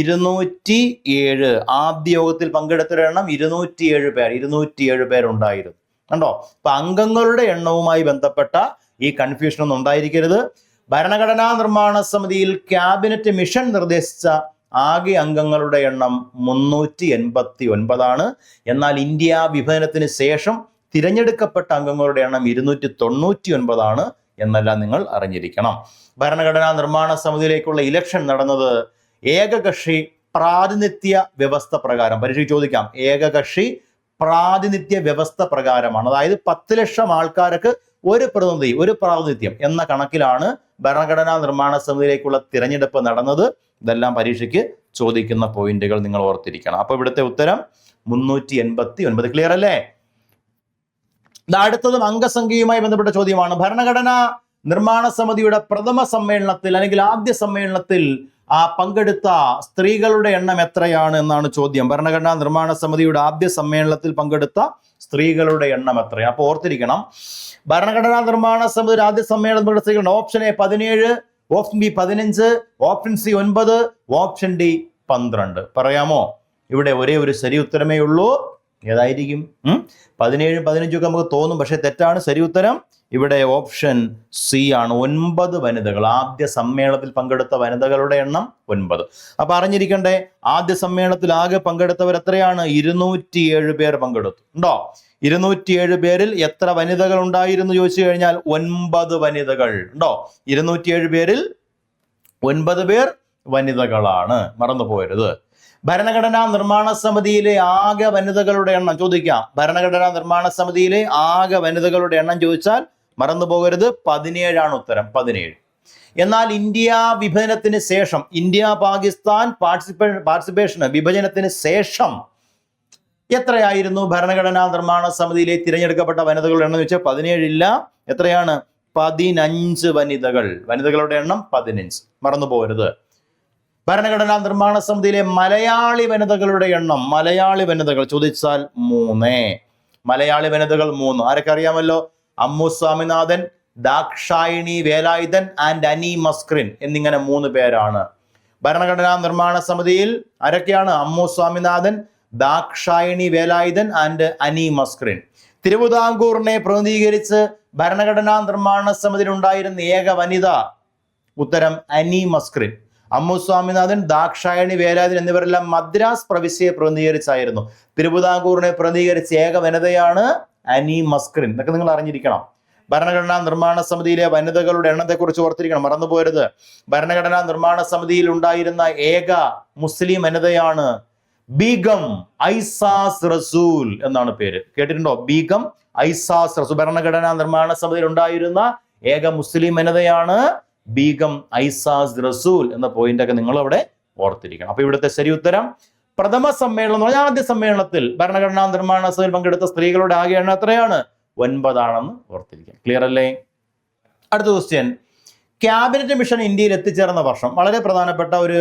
ഇരുന്നൂറ്റി ഏഴ് ആദ്യ യോഗത്തിൽ പങ്കെടുത്തൊരു എണ്ണം ഇരുന്നൂറ്റി ഏഴ് പേർ ഇരുന്നൂറ്റി ഏഴ് പേരുണ്ടായിരുന്നു. കണ്ടോ? അപ്പൊ അംഗങ്ങളുടെ എണ്ണവുമായി ബന്ധപ്പെട്ട ഈ കൺഫ്യൂഷൻ ഒന്നും ഉണ്ടായിരിക്കരുത്. ഭരണഘടനാ നിർമ്മാണ സമിതിയിൽ ക്യാബിനറ്റ് മിഷൻ നിർദ്ദേശിച്ച ആകെ അംഗങ്ങളുടെ എണ്ണം മുന്നൂറ്റി എൺപത്തി ഒൻപതാണ് എന്നാൽ ഇന്ത്യ വിഭജനത്തിന് ശേഷം തിരഞ്ഞെടുക്കപ്പെട്ട അംഗങ്ങളുടെ എണ്ണം ഇരുന്നൂറ്റി തൊണ്ണൂറ്റി ഒൻപതാണ് എന്നെല്ലാം നിങ്ങൾ അറിഞ്ഞിരിക്കണം. ഭരണഘടനാ നിർമ്മാണ സമിതിയിലേക്കുള്ള ഇലക്ഷൻ നടന്നത് ഏകകക്ഷി പ്രാതിനിധ്യ വ്യവസ്ഥ പ്രകാരം. പരീക്ഷയ്ക്ക് ചോദിക്കാം. ഏകകക്ഷി പ്രാതിനിധ്യ വ്യവസ്ഥ പ്രകാരമാണ്. അതായത് പത്ത് ലക്ഷം ആൾക്കാർക്ക് ഒരു പ്രതിനിധി ഒരു പ്രാതിനിധ്യം എന്ന കണക്കിലാണ് ഭരണഘടനാ നിർമ്മാണ സമിതിയിലേക്കുള്ള തിരഞ്ഞെടുപ്പ് നടന്നത്. ഇതെല്ലാം പരീക്ഷയ്ക്ക് ചോദിക്കുന്ന പോയിന്റുകൾ നിങ്ങൾ ഓർത്തിരിക്കണം. അപ്പൊ ഇവിടുത്തെ ഉത്തരം മുന്നൂറ്റി എൺപത്തി ഒൻപത്. ക്ലിയർ അല്ലേ? അടുത്തതും അംഗസംഖ്യയുമായി ബന്ധപ്പെട്ട ചോദ്യമാണ്. ഭരണഘടനാ നിർമ്മാണ സമിതിയുടെ പ്രഥമ സമ്മേളനത്തിൽ അല്ലെങ്കിൽ ആദ്യ സമ്മേളനത്തിൽ ആ പങ്കെടുത്ത സ്ത്രീകളുടെ എണ്ണം എത്രയാണ് എന്നാണ് ചോദ്യം. ഭരണഘടനാ നിർമ്മാണ സമിതിയുടെ ആദ്യ സമ്മേളനത്തിൽ പങ്കെടുത്ത സ്ത്രീകളുടെ എണ്ണം എത്രയാണ് അപ്പൊ ഓർത്തിരിക്കണം. ഭരണഘടനാ നിർമ്മാണ സമിതിയുടെ ആദ്യ സമ്മേളനം പങ്കെടുത്ത സ്ത്രീകളുടെ ഓപ്ഷൻ എ പതിനേഴ് ഓപ്ഷൻ ബി പതിനഞ്ച് ഓപ്ഷൻ സി ഒൻപത് ഓപ്ഷൻ ഡി പന്ത്രണ്ട്. പറയാമോ? ഇവിടെ ഒരേ ഒരു ശരി ഉത്തരമേ ഉള്ളൂ. ഏതായിരിക്കും? പതിനേഴ് ഒക്കെ നമുക്ക് തോന്നും പക്ഷെ തെറ്റാണ്. ശരി ഉത്തരം ഇവിടെ ഓപ്ഷൻ സി ആണ്. ഒൻപത് വനിതകൾ. ആദ്യ സമ്മേളനത്തിൽ പങ്കെടുത്ത വനിതകളുടെ എണ്ണം ഒൻപത്. അപ്പൊ അറിഞ്ഞിരിക്കണ്ടേ ആദ്യ സമ്മേളനത്തിൽ ആകെ പങ്കെടുത്തവർ എത്രയാണ്? ഇരുന്നൂറ്റിയേഴ് പേർ പങ്കെടുത്തു. ഉണ്ടോ? ഇരുന്നൂറ്റിയേഴ് പേരിൽ എത്ര വനിതകൾ ഉണ്ടായിരുന്നു ചോദിച്ചു കഴിഞ്ഞാൽ ഒൻപത് വനിതകൾ. ഉണ്ടോ? ഇരുന്നൂറ്റിയേഴ് പേരിൽ ഒൻപത് പേർ വനിതകളാണ്. മറന്നു പോകരുത് ഭരണഘടനാ നിർമ്മാണ സമിതിയിലെ ആകെ വനിതകളുടെ എണ്ണം ചോദിക്കാം. ഭരണഘടനാ നിർമ്മാണ സമിതിയിലെ ആകെ വനിതകളുടെ എണ്ണം ചോദിച്ചാൽ മറന്നു പോകരുത്. പതിനേഴാണ് ഉത്തരം. പതിനേഴ്. എന്നാൽ ഇന്ത്യ വിഭജനത്തിന് ശേഷം ഇന്ത്യ പാകിസ്ഥാൻ പാർട്ടിസിപ്പേ പാർട്ടിസിപ്പേഷന് വിഭജനത്തിന് ശേഷം എത്രയായിരുന്നു ഭരണഘടനാ നിർമ്മാണ സമിതിയിലെ തിരഞ്ഞെടുക്കപ്പെട്ട വനിതകളുടെ എണ്ണം ചോദിച്ചാൽ പതിനേഴില്ല എത്രയാണ്? പതിനഞ്ച് വനിതകൾ. വനിതകളുടെ എണ്ണം പതിനഞ്ച്. മറന്നു പോകരുത്. ഭരണഘടനാ നിർമ്മാണ സമിതിയിലെ മലയാളി വനിതകളുടെ എണ്ണം മലയാളി വനിതകൾ ചോദിച്ചാൽ മൂന്ന്. മലയാളി വനിതകൾ മൂന്ന്. ആരൊക്കെ അറിയാമല്ലോ? അമ്മു സ്വാമിനാഥൻ ദാക്ഷായണി വേലായുധൻ ആൻഡ് അനി മസ്ക്രിൻ എന്നിങ്ങനെ മൂന്ന് പേരാണ്. ഭരണഘടനാ നിർമ്മാണ സമിതിയിൽ ആരൊക്കെയാണ്? അമ്മു സ്വാമിനാഥൻ ദാക്ഷായണി വേലായുധൻ ആൻഡ് അനി മസ്ക്രിൻ. തിരുവിതാംകൂറിനെ പ്രതിനിധീകരിച്ച് ഭരണഘടനാ നിർമ്മാണ സമിതിയിൽ ഉണ്ടായിരുന്ന ഏക വനിത ഉത്തരം അനി മസ്ക്രിൻ. അമ്മു സ്വാമിനാഥൻ ദാക്ഷായണി വേലായുധൻ എന്നിവരെല്ലാം മദ്രാസ് പ്രവിശ്യയെ പ്രതിനിധീകരിച്ചായിരുന്നു. തിരുവിതാംകൂറിനെ പ്രതിനിധീകരിച്ച ഏക വനിതയാണ് അനി മസ്ക്രിൻ. ഇതൊക്കെ നിങ്ങൾ അറിഞ്ഞിരിക്കണം. ഭരണഘടനാ നിർമ്മാണ സമിതിയിലെ വനിതകളുടെ എണ്ണത്തെക്കുറിച്ച് ഓർത്തിരിക്കണം. മറന്നുപോരുത് ഭരണഘടനാ നിർമ്മാണ സമിതിയിൽ ഉണ്ടായിരുന്ന ഏക മുസ്ലിം വനിതയാണ് ബീഗം ഐസാസ് റസൂൽ എന്നാണ് പേര്. കേട്ടിട്ടുണ്ടോ? ബീഗം ഐസാസ് റസൂൽ. ഭരണഘടനാ നിർമ്മാണ സമിതിയിൽ ഉണ്ടായിരുന്ന ഏക മുസ്ലിം വനിതയാണ് ബീഗം ഐസാസ് റസൂൽ എന്ന പോയിന്റ് ഒക്കെ നിങ്ങൾ അവിടെ ഓർത്തിരിക്കണം. അപ്പൊ ഇവിടുത്തെ ശരി ഉത്തരം പ്രഥമ സമ്മേളനം എന്ന് പറഞ്ഞാൽ ആദ്യ സമ്മേളനത്തിൽ ഭരണഘടനാ നിർമ്മാണ സഭയിൽ പങ്കെടുത്ത സ്ത്രീകളുടെ ആകെ എണ്ണം എത്രയാണ്? ഒൻപതാണെന്ന് ഓർത്തിരിക്കുക. ക്ലിയർ അല്ലേ? അടുത്ത ക്വസ്റ്റ്യൻ ക്യാബിനറ്റ് മിഷൻ ഇന്ത്യയിൽ എത്തിച്ചേർന്ന വർഷം. വളരെ പ്രധാനപ്പെട്ട ഒരു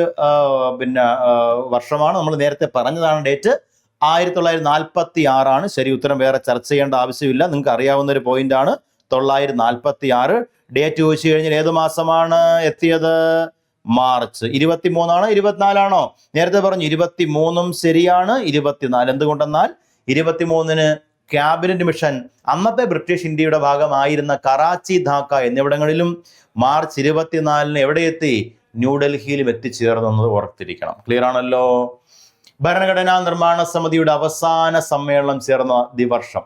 പിന്നെ വർഷമാണ്. നമ്മൾ നേരത്തെ പറഞ്ഞതാണ് ഡേറ്റ് ആയിരത്തി തൊള്ളായിരത്തി നാൽപ്പത്തി ആറാണ് ശരി ഉത്തരം വേറെ ചർച്ച ചെയ്യേണ്ട ആവശ്യമില്ല. നിങ്ങൾക്ക് അറിയാവുന്ന ഒരു പോയിന്റ് ആണ്. തൊള്ളായിരത്തി നാൽപ്പത്തി ആറ് ഡേറ്റ് ചോദിച്ചു കഴിഞ്ഞാൽ ഏത് മാസമാണ് എത്തിയത്? മാർച്ച്. ഇരുപത്തി മൂന്നാണ് ഇരുപത്തിനാലാണോ? നേരത്തെ പറഞ്ഞു ഇരുപത്തി മൂന്നും ശരിയാണ് ഇരുപത്തിനാല്. എന്തുകൊണ്ടെന്നാൽ ഇരുപത്തിമൂന്നിന് ക്യാബിനറ്റ് മിഷൻ അന്നത്തെ ബ്രിട്ടീഷ് ഇന്ത്യയുടെ ഭാഗമായിരുന്ന കറാച്ചി ധാക്ക എന്നിവിടങ്ങളിലും മാർച്ച് ഇരുപത്തിനാലിന് എവിടെ എത്തി? ന്യൂഡൽഹിയിലും എന്നത് ഓർത്തിരിക്കണം. ക്ലിയർ ആണല്ലോ? ഭരണഘടനാ നിർമ്മാണ സമിതിയുടെ അവസാന സമ്മേളനം ചേർന്ന ദിവർഷം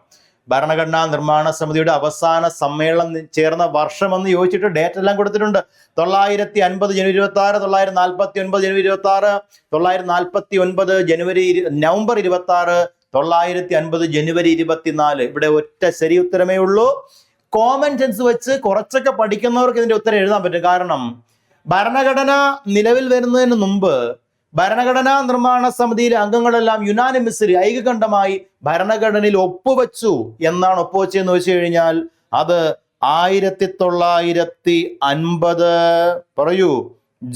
ഭരണഘടനാ നിർമ്മാണ സമിതിയുടെ അവസാന സമ്മേളനം ചേർന്ന വർഷം എന്ന് ചോദിച്ചിട്ട് ഡേറ്റ് എല്ലാം കൊടുത്തിട്ടുണ്ട്. തൊള്ളായിരത്തി അൻപത് ജനുവരി ഇരുപത്തി ആറ് തൊള്ളായിരത്തി നാൽപ്പത്തി ഒൻപത് ജനുവരി ഇരുപത്തി ആറ് തൊള്ളായിരത്തി നാൽപ്പത്തി ഒൻപത് ജനുവരി നവംബർ ഇരുപത്തി ആറ് തൊള്ളായിരത്തി അൻപത് ജനുവരി ഇരുപത്തിനാല്. ഇവിടെ ഒറ്റ ശരി ഉത്തരമേ ഉള്ളൂ. കോമൺ സെൻസ് വെച്ച് കുറച്ചൊക്കെ പഠിക്കുന്നവർക്ക് ഇതിന്റെ ഉത്തരം എഴുതാൻ പറ്റും. കാരണം ഭരണഘടന നിലവിൽ വരുന്നതിന് മുമ്പ് ഭരണഘടനാ നിർമ്മാണ സമിതിയിലെ അംഗങ്ങളെല്ലാം യുനാനിമിസ്ലി ഐകകണ്ഠമായി ഭരണഘടനയിൽ ഒപ്പുവെച്ചു. എന്നാണ് ഒപ്പുവെച്ചതെന്ന് വെച്ച് കഴിഞ്ഞാൽ അത് ആയിരത്തി തൊള്ളായിരത്തി അൻപത് പറയൂ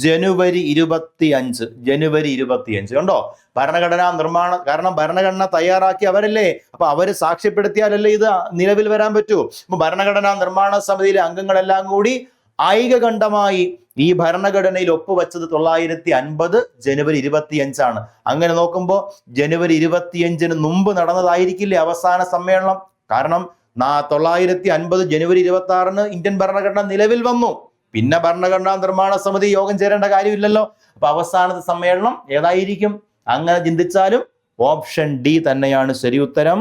ജനുവരി ഇരുപത്തി അഞ്ച് ജനുവരി ഇരുപത്തി അഞ്ച് കണ്ടോ? ഭരണഘടനാ നിർമ്മാണ കാരണം ഭരണഘടന തയ്യാറാക്കി അവരല്ലേ? അപ്പൊ അവർ സാക്ഷ്യപ്പെടുത്തിയാലല്ലേ ഇത് നിലവിൽ വരാൻ പറ്റൂ. അപ്പൊ ഭരണഘടനാ നിർമ്മാണ സമിതിയിലെ അംഗങ്ങളെല്ലാം കൂടി ഐകകണ്ഠമായി ഈ ഭരണഘടനയിൽ ഒപ്പുവെച്ചത് തൊള്ളായിരത്തി അൻപത് ജനുവരി ഇരുപത്തി അഞ്ചാണ് അങ്ങനെ നോക്കുമ്പോൾ ജനുവരി ഇരുപത്തിയഞ്ചിന് മുമ്പ് നടന്നതായിരിക്കില്ലേ അവസാന സമ്മേളനം? കാരണം തൊള്ളായിരത്തി അൻപത് ജനുവരി ഇരുപത്തി ആറിന് ഇന്ത്യൻ ഭരണഘടന നിലവിൽ വന്നു. പിന്നെ ഭരണഘടനാ നിർമ്മാണ സമിതി യോഗം ചേരേണ്ട കാര്യമില്ലല്ലോ. അപ്പൊ അവസാനത്തെ സമ്മേളനം ഏതായിരിക്കും? അങ്ങനെ ചിന്തിച്ചാലും ഓപ്ഷൻ ഡി തന്നെയാണ് ശരി ഉത്തരം.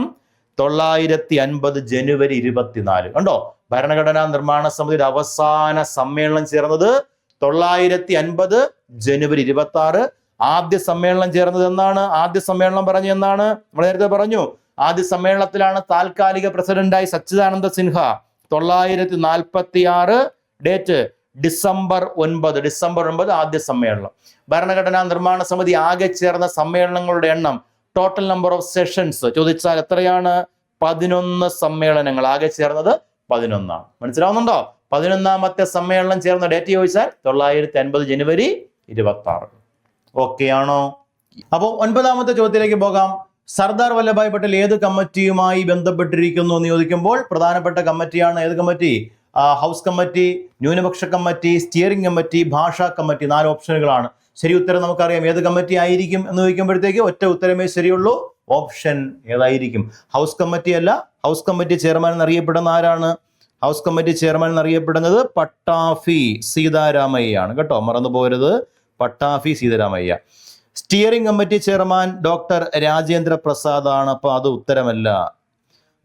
തൊള്ളായിരത്തി അൻപത് ജനുവരി ഇരുപത്തിനാല്. കണ്ടോ? ഭരണഘടനാ നിർമ്മാണ സമിതിയുടെ അവസാന സമ്മേളനം ചേർന്നത് തൊള്ളായിരത്തി അൻപത് ജനുവരി ഇരുപത്തി ആറ് ആദ്യ സമ്മേളനം ചേർന്നത് എന്നാണ്? ആദ്യ സമ്മേളനം പറഞ്ഞു എന്നാണ്? നമ്മൾ നേരത്തെ പറഞ്ഞു. ആദ്യ സമ്മേളനത്തിലാണ് താൽക്കാലിക പ്രസിഡന്റായി സച്ചിദാനന്ദ സിൻഹ. തൊള്ളായിരത്തി നാൽപ്പത്തി ആറ് ഡേറ്റ് ഡിസംബർ ഒൻപത്. ഡിസംബർ ഒൻപത് ആദ്യ സമ്മേളനം. ഭരണഘടനാ നിർമ്മാണ സമിതി ആകെ ചേർന്ന സമ്മേളനങ്ങളുടെ എണ്ണം ടോട്ടൽ നമ്പർ ഓഫ് സെഷൻസ് ചോദിച്ചാൽ എത്രയാണ്? പതിനൊന്ന് സമ്മേളനങ്ങൾ ആകെ ചേർന്നത് പതിനൊന്നാണ് മനസ്സിലാവുന്നുണ്ടോ? പതിനൊന്നാമത്തെ സമ്മേളനം ചേർന്ന ഡേറ്റ് ചോദിച്ചാൽ തൊള്ളായിരത്തി അൻപത് ജനുവരി ഇരുപത്തി ആറ് ഓക്കെ ആണോ? അപ്പോൾ ഒൻപതാമത്തെ ചോദ്യത്തിലേക്ക് പോകാം. സർദാർ വല്ലഭായ് പട്ടേൽ ഏത് കമ്മിറ്റിയുമായി ബന്ധപ്പെട്ടിരിക്കുന്നു എന്ന് ചോദിക്കുമ്പോൾ പ്രധാനപ്പെട്ട കമ്മിറ്റിയാണ് ഏത് കമ്മിറ്റി? ഹൗസ് കമ്മിറ്റി ന്യൂനപക്ഷ കമ്മിറ്റി സ്റ്റിയറിംഗ് കമ്മിറ്റി ഭാഷാ കമ്മിറ്റി നാല് ഓപ്ഷനുകളാണ് ശരി ഉത്തരം നമുക്കറിയാം. ഏത് കമ്മിറ്റി ആയിരിക്കും എന്ന് ചോദിക്കുമ്പോഴത്തേക്ക് ഒറ്റ ഉത്തരമേ ശരിയുള്ളൂ. ഓപ്ഷൻ ഏതായിരിക്കും? ഹൗസ് കമ്മിറ്റി അല്ല ഹൗസ് കമ്മിറ്റി ചെയർമാൻ എന്നറിയപ്പെടുന്ന ആരാണ്? ഹൗസ് കമ്മിറ്റി ചെയർമാൻ എന്നറിയപ്പെടുന്നത് പട്ടാഫി സീതാരാമയ്യാണ്. കേട്ടോ മറന്നു പോരുത്. Pattabhi Sitaramayya. Steering committee chairman doctor Rajendra Prasad ആണ്. അപ്പൊ അത് ഉത്തരമല്ല.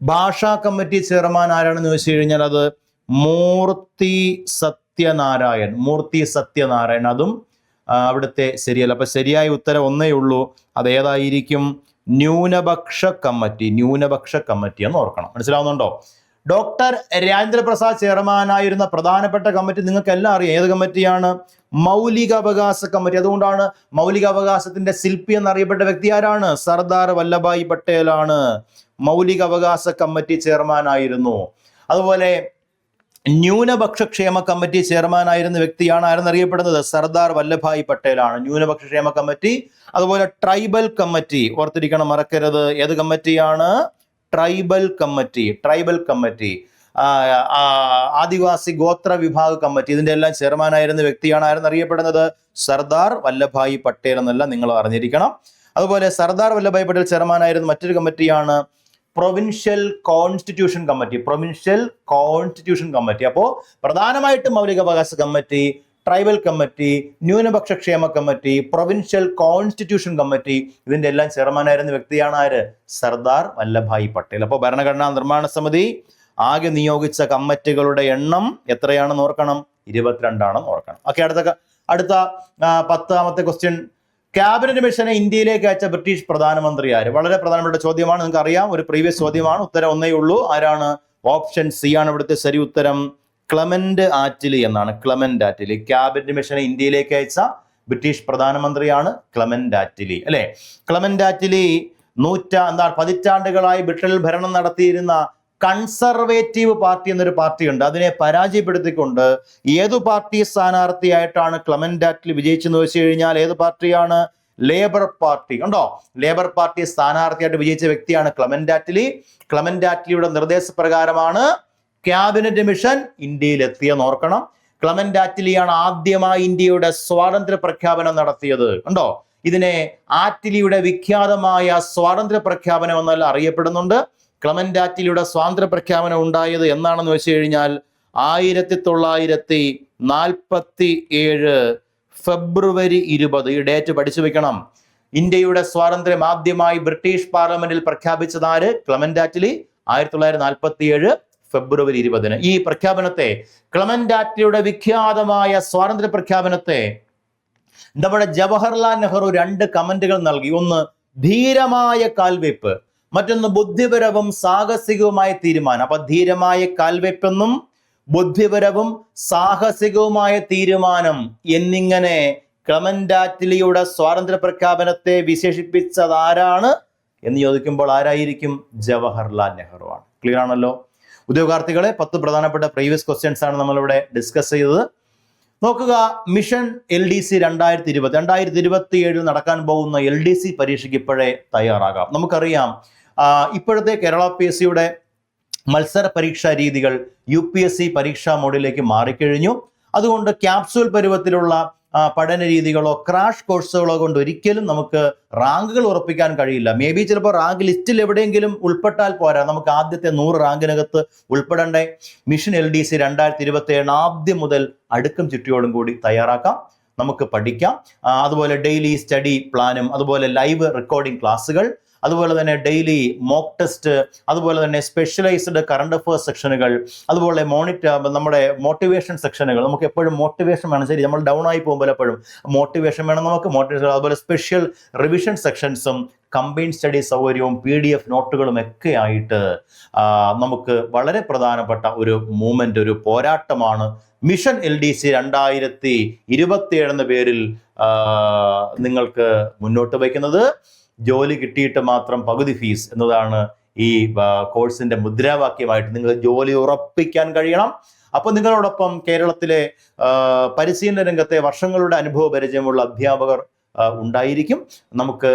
ഭാഷാ കമ്മിറ്റി ചെയർമാൻ ആരാണെന്ന് ചോദിച്ചു കഴിഞ്ഞാൽ അത് മൂർത്തി സത്യനാരായൺ മൂർത്തി സത്യനാരായൺ. അതും അവിടുത്തെ ശരിയല്ല. അപ്പൊ ശരിയായ ഉത്തരം ഒന്നേ ഉള്ളൂ. അത് ഏതായിരിക്കും? ന്യൂനപക്ഷ കമ്മിറ്റി ന്യൂനപക്ഷ കമ്മിറ്റി എന്ന് ഓർക്കണം. മനസ്സിലാവുന്നുണ്ടോ? ഡോക്ടർ രാജേന്ദ്രപ്രസാദ് ചെയർമാനായിരുന്ന പ്രധാനപ്പെട്ട കമ്മിറ്റി നിങ്ങൾക്ക് എല്ലാം അറിയാം. ഏത് കമ്മിറ്റിയാണ്? മൗലികാവകാശ കമ്മിറ്റി. അതുകൊണ്ടാണ് മൗലികാവകാശത്തിന്റെ ശില്പി എന്നറിയപ്പെട്ട വ്യക്തി ആരാണ്? സർദാർ വല്ലഭായ് പട്ടേലാണ്. മൗലികാവകാശ കമ്മിറ്റി ചെയർമാനായിരുന്നു. അതുപോലെ ന്യൂനപക്ഷ ക്ഷേമ കമ്മിറ്റി ചെയർമാനായിരുന്ന വ്യക്തിയാണ് ആരെന്നറിയപ്പെടുന്നത്? സർദാർ വല്ലഭായ് പട്ടേലാണ്. ന്യൂനപക്ഷ ക്ഷേമ കമ്മിറ്റി അതുപോലെ ട്രൈബൽ കമ്മിറ്റി. ഓർത്തിരിക്കണം മറക്കരുത്. ഏത് കമ്മിറ്റിയാണ്? Tribal committee. Tribal committee. ആദിവാസി ഗോത്ര വിഭാഗ കമ്മിറ്റി. ഇതിന്റെ എല്ലാം ചെയർമാനായിരുന്ന വ്യക്തിയാണ് ആരെന്നറിയപ്പെടുന്നത്? സർദാർ വല്ലഭായ് പട്ടേൽ എന്നെല്ലാം നിങ്ങൾ അറിഞ്ഞിരിക്കണം. അതുപോലെ സർദാർ വല്ലഭായ് പട്ടേൽ ചെയർമാനായിരുന്ന മറ്റൊരു കമ്മിറ്റിയാണ് provincial constitution committee provincial constitution committee അപ്പോൾ പ്രധാനമായിട്ടും മൗലികാവകാശ കമ്മിറ്റി ട്രൈബൽ കമ്മിറ്റി ന്യൂനപക്ഷ ക്ഷേമ കമ്മിറ്റി പ്രൊവിൻഷ്യൽ കോൺസ്റ്റിറ്റ്യൂഷൻ കമ്മിറ്റി ഇതിന്റെ എല്ലാം ചെയർമാനായിരുന്ന വ്യക്തിയാണ് ആര്? സർദാർ വല്ലഭായ് പട്ടേൽ. അപ്പോൾ ഭരണഘടനാ നിർമ്മാണ സമിതി ആകെ നിയോഗിച്ച കമ്മിറ്റികളുടെ എണ്ണം എത്രയാണെന്ന് ഓർക്കണം? ഇരുപത്തിരണ്ടാണെന്ന് ഓർക്കണം. ഓക്കെ അടുത്ത അടുത്ത പത്താമത്തെ ക്വസ്റ്റ്യൻ ക്യാബിനറ്റ് മിഷനെ ഇന്ത്യയിലേക്ക് അയച്ച ബ്രിട്ടീഷ് പ്രധാനമന്ത്രി ആര്? വളരെ പ്രധാനപ്പെട്ട ചോദ്യമാണ് നിങ്ങൾക്ക് അറിയാം ഒരു പ്രീവിയസ് ചോദ്യമാണ്. ഉത്തരം ഒന്നേ ഉള്ളൂ. ആരാണ്? ഓപ്ഷൻ സി ആണ് ഇവിടുത്തെ ശരി ഉത്തരം. ക്ലമന്റ് ആറ്റിലി എന്നാണ്. ക്ലമന്റ് ആറ്റിലി ക്യാബിനറ്റ് മിഷനെ ഇന്ത്യയിലേക്ക് അയച്ച ബ്രിട്ടീഷ് പ്രധാനമന്ത്രിയാണ് ക്ലമന്റ് ആറ്റിലി അല്ലെ? ക്ലമന്റ് ആറ്റിലി നൂറ്റാ എന്താ പതിറ്റാണ്ടുകളായി ബ്രിട്ടനിൽ ഭരണം നടത്തിയിരുന്ന കൺസർവേറ്റീവ് പാർട്ടി എന്നൊരു പാർട്ടി ഉണ്ട് അതിനെ പരാജയപ്പെടുത്തിക്കൊണ്ട് ഏതു പാർട്ടി സ്ഥാനാർത്ഥിയായിട്ടാണ് ക്ലമൻഡാറ്റിൽ വിജയിച്ചെന്ന് വെച്ച് കഴിഞ്ഞാൽ ഏത് പാർട്ടിയാണ്? Labour party. ഉണ്ടോ ലേബർ പാർട്ടി സ്ഥാനാർത്ഥിയായിട്ട് വിജയിച്ച വ്യക്തിയാണ് ക്ലമൻഡാറ്റ്ലി ക്ലമൻഡാറ്റ്ലിയുടെ നിർദ്ദേശപ്രകാരമാണ് ക്യാബിനറ്റ് മിഷൻ ഇന്ത്യയിൽ എത്തിയെന്ന് ഓർക്കണം. ക്ലമന്റ് ആറ്റ്ലിയാണ് ആദ്യമായി ഇന്ത്യയുടെ സ്വാതന്ത്ര്യ പ്രഖ്യാപനം നടത്തിയത്. ഉണ്ടോ ഇതിനെ ആറ്റ്ലിയുടെ വിഖ്യാതമായ സ്വാതന്ത്ര്യ പ്രഖ്യാപനം എന്നല്ല അറിയപ്പെടുന്നുണ്ട്. ക്ലമന്റ് ആറ്റ്ലിയുടെ സ്വാതന്ത്ര്യ പ്രഖ്യാപനം ഉണ്ടായത് എന്നാണെന്ന് വെച്ച് കഴിഞ്ഞാൽ ആയിരത്തി തൊള്ളായിരത്തി നാൽപ്പത്തി ഏഴ് ഫെബ്രുവരി ഇരുപത്. ഈ ഡേറ്റ് പഠിച്ചു വെക്കണം. ഇന്ത്യയുടെ സ്വാതന്ത്ര്യം ആദ്യമായി ബ്രിട്ടീഷ് പാർലമെന്റിൽ പ്രഖ്യാപിച്ചത് ആര്? ക്ലമൻഡാറ്റിലി ആയിരത്തി തൊള്ളായിരത്തി നാൽപ്പത്തി ഏഴ് ഫെബ്രുവരി ഇരുപതിന്. ഈ പ്രഖ്യാപനത്തെ ക്ലമൻഡാറ്റിയുടെ വിഖ്യാതമായ സ്വാതന്ത്ര്യ പ്രഖ്യാപനത്തെ നമ്മുടെ ജവഹർലാൽ നെഹ്റു രണ്ട് കമന്റുകൾ നൽകി. ഒന്ന് ധീരമായ കാൽവെപ്പ് മറ്റൊന്ന് ബുദ്ധിപരവും സാഹസികവുമായ തീരുമാനം. അപ്പൊ ധീരമായ കാൽവെപ്പെന്നും ബുദ്ധിപരവും സാഹസികവുമായ തീരുമാനം എന്നിങ്ങനെ ക്ലമൻഡാറ്റിലിയുടെ സ്വാതന്ത്ര്യ പ്രഖ്യാപനത്തെ വിശേഷിപ്പിച്ചത് ആരാണ് എന്ന് ചോദിക്കുമ്പോൾ ആരായിരിക്കും ജവഹർലാൽ നെഹ്റു ആണ് ക്ലിയർ ആണല്ലോ? ഉദ്യോഗാർത്ഥികളെ പത്ത് പ്രധാനപ്പെട്ട പ്രീവിയസ് ക്വസ്റ്റ്യൻസ് ആണ് നമ്മളിവിടെ ഡിസ്കസ് ചെയ്തത്. നോക്കുക മിഷൻ എൽ ഡി സി രണ്ടായിരത്തി ഇരുപത് രണ്ടായിരത്തി ഇരുപത്തി ഏഴിൽ നടക്കാൻ പോകുന്ന എൽ ഡി സി പരീക്ഷയ്ക്ക് ഇപ്പോഴേ തയ്യാറാകാം. നമുക്കറിയാം ഇപ്പോഴത്തെ കേരള പി എസ് സിയുടെ മത്സര പരീക്ഷാ രീതികൾ യു പി എസ് സി പരീക്ഷാ മോഡിലേക്ക് മാറിക്കഴിഞ്ഞു. അതുകൊണ്ട് ക്യാപ്സൂൾ പരുവത്തിലുള്ള പഠന രീതികളോ ക്രാഷ് കോഴ്സുകളോ കൊണ്ട് ഒരിക്കലും നമുക്ക് റാങ്കുകൾ ഉറപ്പിക്കാൻ കഴിയില്ല. മേ ബി ചിലപ്പോൾ റാങ്ക് ലിസ്റ്റിൽ എവിടെയെങ്കിലും ഉൾപ്പെട്ടാൽ പോരാ. നമുക്ക് ആദ്യത്തെ നൂറ് റാങ്കിനകത്ത് ഉൾപ്പെടേണ്ടേ. മിഷൻ എൽ ഡി സി രണ്ടായിരത്തി ഇരുപത്തി ഏഴ് ആദ്യം മുതൽ അടുക്കും ചുറ്റിയോടും കൂടി തയ്യാറാക്കാം. നമുക്ക് പഠിക്കാം. അതുപോലെ ഡെയിലി സ്റ്റഡി പ്ലാനും അതുപോലെ ലൈവ് റെക്കോർഡിംഗ് ക്ലാസ്സുകൾ അതുപോലെ തന്നെ ഡെയിലി മോക്ക് ടെസ്റ്റ് അതുപോലെ തന്നെ സ്പെഷ്യലൈസ്ഡ് കറണ്ട് അഫേഴ്സ് സെക്ഷനുകൾ അതുപോലെ മോണിറ്റർ നമ്മുടെ മോട്ടിവേഷൻ സെക്ഷനുകൾ നമുക്ക് എപ്പോഴും മോട്ടിവേഷൻ വേണം. ശരി നമ്മൾ ഡൗൺ ആയി പോകുമ്പോൾ എപ്പോഴും മോട്ടിവേഷൻ വേണം നമുക്ക് മോട്ടിവേഷൻ അതുപോലെ സ്പെഷ്യൽ റിവിഷൻ സെക്ഷൻസും കമ്പൈൻ സ്റ്റഡി സൗകര്യവും പി ഡി എഫ് നോട്ടുകളും ഒക്കെ ആയിട്ട് നമുക്ക് വളരെ പ്രധാനപ്പെട്ട ഒരു മൂവ്മെന്റ് ഒരു പോരാട്ടമാണ്. മിഷൻ എൽ ഡി സി രണ്ടായിരത്തി ഇരുപത്തിയേഴ് എന്ന പേരിൽ നിങ്ങൾക്ക് മുന്നോട്ട് വയ്ക്കുന്നത്. ജോലി കിട്ടിയിട്ട് മാത്രം പകുതി ഫീസ് എന്നതാണ് ഈ കോഴ്സിന്റെ മുദ്രാവാക്യമായിട്ട് നിങ്ങൾ ജോലി ഉറപ്പിക്കാൻ കഴിയണം. അപ്പോൾ നിങ്ങളോടൊപ്പം കേരളത്തിലെ പരിശീലന രംഗത്തെ വർഷങ്ങളുടെ അനുഭവ പരിചയമുള്ള അധ്യാപകർ ഉണ്ടായിരിക്കും. നമുക്ക്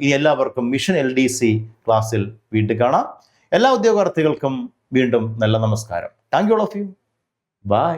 ഈ എല്ലാവർക്കും മിഷൻ എൽ ഡി സി ക്ലാസ്സിൽ വീണ്ടും കാണാം. എല്ലാ ഉദ്യോഗാർത്ഥികൾക്കും വീണ്ടും നല്ല നമസ്കാരം. Thank you all of you bye